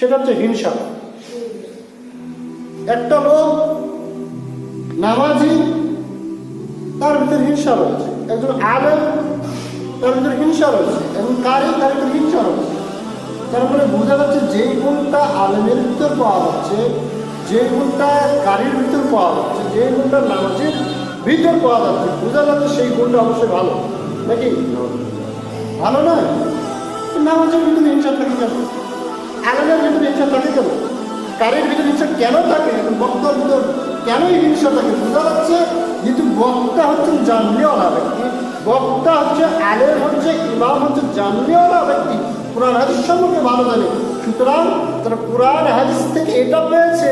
সেটা হচ্ছে হিংসা। একটা লোক নামাজি, তার ভিতরে হিংসা রয়েছে। একজন আলেম, তার ভিতরে হিংসা রয়েছে। একজন কারি, তার ভিতরে হিংসা রয়েছে। তার মানে বোঝা যাচ্ছে যেই গুণটা আলেমের ভিতর পাওয়া যাচ্ছে, যে গুণটা কারির ভিতর পাওয়া যাচ্ছে, যে গুণটা নামাজের ভিতর পাওয়া যাচ্ছে। বোঝা যাচ্ছে সেই গুণটা অবশ্যই ভালো। নাকি? ভালো নয়? নামাজের ভিতরে হিংসা থাকে আলেমের ভিতরে হিংসা থাকে কেন? কারের ভিতরে হিংসা কেন থাকে এখন বক্তার ভিতর কেনই হিংসা থাকে? বোঝা যাচ্ছে যেহেতু বক্তা হচ্ছেন জানলেওয়ালা ব্যক্তি বক্তা হচ্ছে আলেম হচ্ছে ইমাম হচ্ছে জানলেওয়ালা ব্যক্তি কোরআন হাদিস সম্পর্কে ভালো জানে। সুতরাং তারা কোরআন হাদিস থেকে এটা পেয়েছে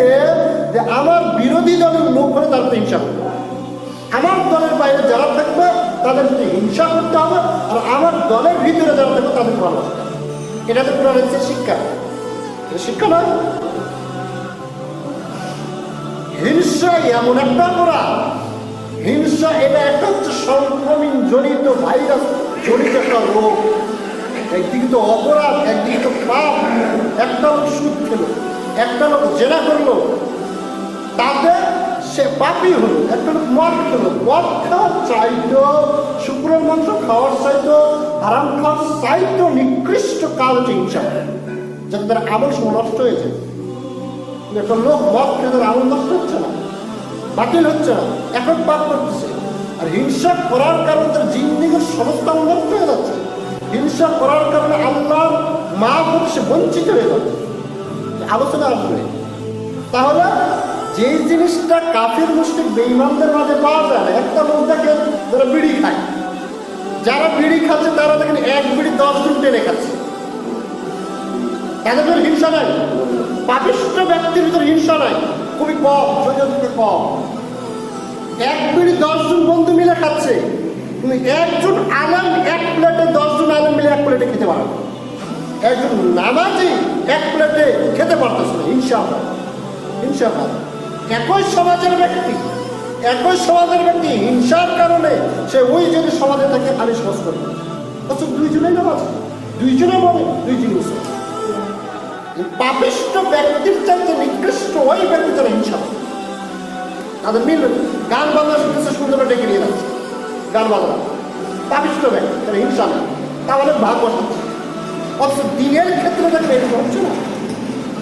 যে আমার বিরোধী দলের লোক হলে তার হিংসা করবে। আমার দলের বাইরে যারা থাকবে তাদের প্রতি হিংসা করতে হবে আর আমার দলের ভিতরে যারা থাকবে তাদের হবে এটা তো কোরআন হাদিসের শিক্ষা। শিক্ষা নয়। হিংসা এমন একটা অপরাধ। হিংসা এটা একটা হচ্ছে সংক্রমণ জনিত ভাইরাস, জনিত একটা রোগ। একদিকে তো অপরাধ, একদিকে তো পাপ। একটা লোক সুদ খেলো, একটা লোক জেনা করল। তাতে সে পাপই হলো, একটা লোক মদ খেলো। মদ খাওয়ার চাইতো, শুক্রের মাংস খাওয়ার চাইতো আরাম খাওয়ার চাইতো, নিকৃষ্ট হচ্ছে হিংসা যাতে তার আমল নষ্ট হয়েছে একটা লোক মদ খেয়ে তার আমল নষ্ট হচ্ছে না, বাতিল হচ্ছে না, এখন পাপ করতেছে। আর হিংসা করার কারণে তার জিন্দিগির সমস্ত আমল নষ্ট হয়ে যাচ্ছে। হিংসা করার কারণে আল্লাহ মা সে বঞ্চিত হয়ে যাচ্ছে আলোচনা আসবে। তাহলে যে জিনিসটা কাফের মুসলিম বেইমানদের মাঝে পাওয়া যায় না, একটা লোক দেখে যারা বিড়ি খায়। যারা বিড়ি খাচ্ছে তারা দেখেন এক বিড়ি দশ দিন টেনে খাচ্ছে। ভিতরে হিংসা নাই। পাপিষ্ট ব্যক্তির ভিতরে হিংসা নাই। খুবই কম থেকে কম। এক বিড়ি দশজন বন্ধু মিলে খাচ্ছে। তুমি একজন আলাম এক প্লেটে দশজন আলাম মিলে এক প্লেটে খেতে পারো। একজন নামাজি এক প্লেটে খেতে পারতেছে না। হিংসা হিংসা একই সমাজের ব্যক্তি, একই সমাজের ব্যক্তি হিংসার কারণে সে ওই যদি সমাজে তাকে আমি বাস করবে অথচ দুইজনেই নামাজ। দুইজনে বলে দুইজনই মুসলমান। পাপিষ্ট ব্যক্তির চাইতে নিকৃষ্ট ওই ব্যক্তি তারা হিংসা। তাদের মিল গান বাজনা শুনতেছে সুন্দর ডেকে নিয়ে যাচ্ছে। গান বাজনা। পাপিষ্ট ব্যক্তি তারা হিংসা নেই। তাহলে ভাগ বসাচ্ছে। অথচ দিনের ক্ষেত্রে দেখলে এরকম হচ্ছে না।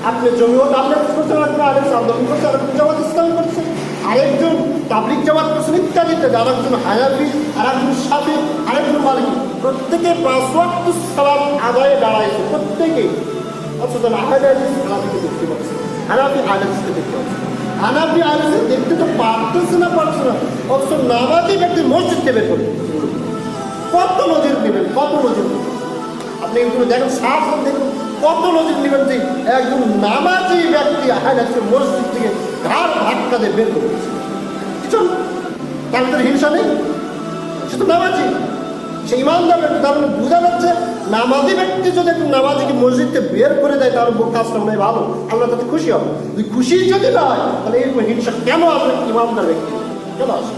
আপনি জমিও আপনি করছেন আপনি আরেক আন্দোলন করছেন আরেকজন জামাত ইসলাম করছে। আরেকজন তাবলিক জামাত করছেন ইত্যাদি ইত্যাদি আরেকজন হায়াবি আরেকজন সাথে আরেকজন মালিক। প্রত্যেকে পাঁচ ওয়াক্ত সালাম আদায়ে দাঁড়াইছে। প্রত্যেকে অথচ আহাদে হানাফিকে দেখতে পাচ্ছে। হানাফি আলেসকে দেখতে পাচ্ছে। হানাফি আলেসকে দেখতে তো পারতেছে না পারছে না। অথচ নামাজি ব্যক্তি মসজিদকে বের করে কত নজির নেবেন, কত নজির আপনি এগুলো দেখেন, সাফ দেখুন। কত নজির নেবেন যে একজন নামাজি ব্যক্তি হাইলাচ্ছে মসজিদ থেকে ঘাড় ধাক্কা দিয়ে বের করে। কিছু তার হিংসা নেই। সে তো নামাজি। সে ইমানদার ব্যক্তি তার মানে বোঝা যাচ্ছে নামাজি ব্যক্তি যদি একটু নামাজিকে মসজিদে বের করে দেয়, তার কাজটা মনে ভালো। আল্লাহ তাতে খুশি হবে। তুই খুশি যদি না হয়, তাহলে এরকম হিংসা কেন আসবে ইমানদার ব্যক্তি? কেন আসবে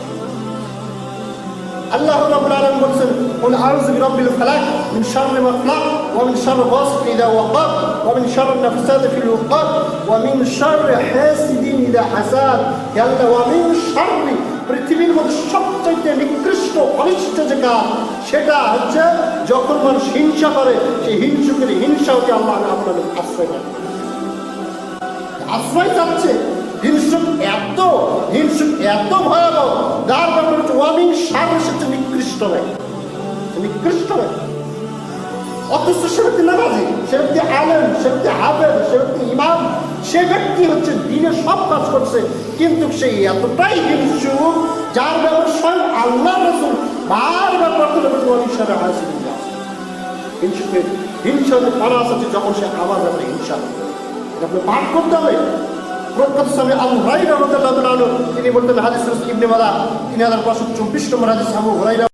আল্লাহ রাব্বুল আলামিন বলছেন, কুল আউযু বিরাব্বিল ফালাক মিন শাররি মা খালাক ওয়া মিন শাররি গাসিকিন ইযা ওয়াকাব ওয়া মিন শাররি নাফসাতি ফিল উকাদ ওয়া মিন শাররি হাসিদিন ইযা হাসাদ আল্লাহ ওয়া মিন শাররি পৃথিবীর মধ্যে সবচেয়ে নিকৃষ্ট অনিষ্ট যে কাজ সেটা হচ্ছে যখন মানুষ হিংসা করে, সেই হিংসুকের হিংসা হতে আল্লাহ আপনাদের আশ্রয় দেয় আশ্রয় চাচ্ছে। হিংসুক এত হিংসুক এত ভয়াবহ, যার ব্যাপারে হচ্ছে ওয়ামিং সার এসেছে নিকৃষ্ট ব্যক্তি নিকৃষ্ট ব্যক্তি অথচ সে ব্যক্তি নামাজি সে ব্যক্তি আলেম সে ব্যক্তি হাফেজ সে ব্যক্তি ইমাম, সে ব্যক্তি হচ্ছে দিনে সব কাজ করছে। কিন্তু সে এতটাই হিংসুক যার ব্যাপারে স্বয়ং আল্লাহ রসুল বারবার ওয়ামিন সারে হাসিল হিংসুকে হিংসা পারা আছে যখন সে আমার ব্যাপারে হিংসা আপনি পাঠ করতে হবে। প্রখ্যাত স্বামী আবু হুরাইরা রাদিয়াল্লাহু তিনি বলতেন হাদিস ইবনে মাদা তিন হাজার পাঁচশো চব্বিশ নম্বর হাদিস আবু হুরাইরা